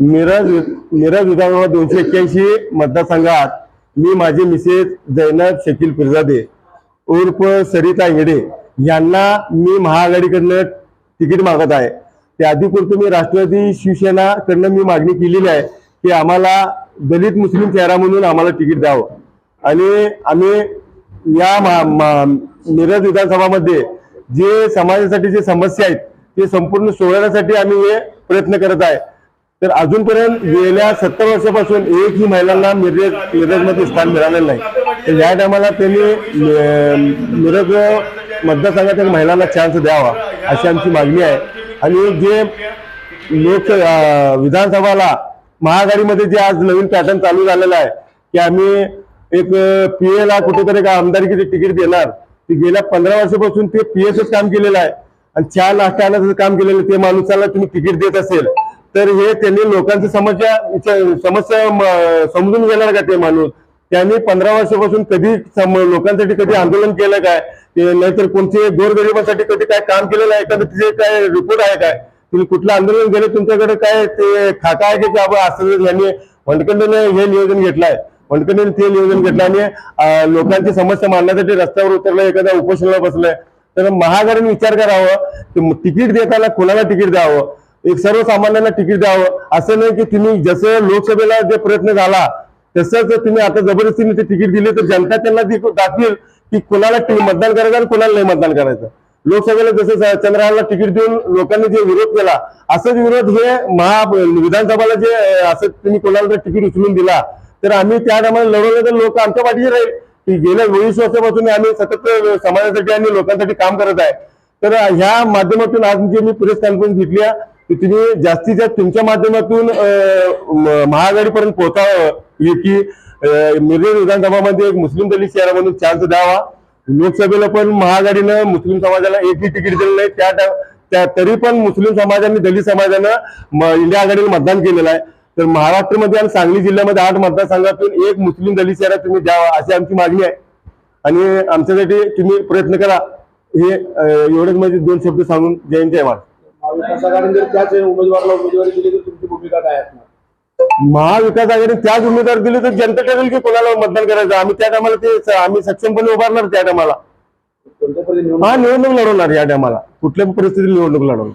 मिरज मिरज विधानसभा दोनशे एक्क्याऐंशी मतदारसंघात मी माझे मिसेस जैनब शकील पिरजादे उर्फ सरिता इंगडे यांना मी महाआघाडीकडनं तिकीट मागत आहे. त्या अधिकृत मी राष्ट्रवादी शिवसेनाकडनं मी मागणी केलेली आहे की आम्हाला दलित मुस्लिम चेहरा म्हणून आम्हाला तिकीट द्यावं. आणि आम्ही या मा- मिरज विधानसभामध्ये जे समाजासाठी जे समस्या आहेत ते संपूर्ण सोडवण्यासाठी आम्ही हे प्रयत्न करत आहे. तर अजूनपर्यंत गेल्या सत्तर वर्षापासून एकही महिलांना मिरज मिरजमध्ये स्थान मिळालेलं नाही. तर या टायमाला त्यांनी मिरज मतदारसंघातील महिलांना चान्स द्यावा अशी आमची मागणी आहे. आणि जे लोक विधानसभाला महाआघाडीमध्ये जे आज नवीन पॅटर्न चालू झालेला आहे की आम्ही एक पी ला कुठेतरी एक आमदारकीचे तिकीट देणार. ती गेल्या पंधरा वर्षापासून ते पीएच काम केलेलं आहे. आणि चहा नाश्ता आणायचं काम केलेलं ते माणसाला तुम्ही तिकीट देत असेल तर हे त्यांनी लोकांची समस्या समस्या समजून घेणार का ते माणूस? त्यांनी पंधरा वर्षापासून कधी सम- लोकांसाठी कधी आंदोलन केलं काय? ते नाहीतर कोणते गोरगरिबांसाठी कधी काय काम केलेलं आहे एखादं तिथे काय रिपोर्ट आहे काय? तुम्ही कुठलं आंदोलन केलं तुमच्याकडे काय ते खाका आहे की असं यांनी वंडखंडने हे नियोजन घेतलंय. वंडखंडने ते नियोजन घेतलं आणि लोकांची समस्या मांडण्यासाठी रस्त्यावर उतरलं एखाद्या उपोषणाला बसलंय. तर महाआघाडीने विचार करावं की तिकीट देताना कोणाला तिकीट द्यावं? एक सर्वसामान्यांना तिकीट द्यावं. असं नाही की तुम्ही जसं लोकसभेला जे प्रयत्न झाला तसंच तुम्ही आता जबरदस्तीने ते तिकीट दिले तर जनता त्यांना दाखवेल की कोणाला मतदान करायचं आणि कोणाला नाही मतदान करायचं. लोकसभेला जसं चंद्रहाला चंद्रहारला तिकीट देऊन लोकांनी जे विरोध केला असंच विरोध हे महा विधानसभाला जे असं तुम्ही कोणाला जर तिकीट उचलून दिला तर आम्ही त्या टायमाला लढवलं तर लोक आमच्या पाठीशी राहील. की गेल्या वीस वर्षापासून आम्ही सतत समाजासाठी आणि लोकांसाठी काम करत आहे. तर ह्या माध्यमातून आज जी मी प्रेस कॉन्फरन्स घेतली आहे की तुम्ही जास्तीत जास्त तुमच्या माध्यमातून महाआघाडीपर्यंत पोहोचावं की मिरज विधानसभामध्ये एक मुस्लिम दलित शहरामधून चान्स द्यावा. लोकसभेला पण महाआघाडीनं मुस्लिम समाजाला एकही तिकीट दिलं नाही. त्या तरी पण मुस्लिम समाजाने दलित समाजानं म- इंडिया आघाडीला मतदान केलेलं आहे. तर महाराष्ट्रामध्ये आणि सांगली जिल्ह्यामध्ये आठ मतदारसंघातून एक मुस्लिम दलित शहरा तुम्ही द्यावा अशी आमची मागणी आहे. आणि आमच्यासाठी तुम्ही प्रयत्न करा. हे एवढंच म्हणजे दोन शब्द सांगून जयंती आहे मला महाविकास आघाडीने जर त्याच उमेदवाराला उमेदवारी दिली तर तुमची भूमिका काय असणार? महाविकास आघाडी त्याच उमेदवार दिले तर जनता ठरेल की कोणाला मतदान करायचं? आम्ही त्या टायमाला ते आम्ही सक्षमपणे उभारणार त्या टायमाला. हा निवडणूक लढवणार या टायमाला. कुठल्या परिस्थितीत निवडणूक लढवणार?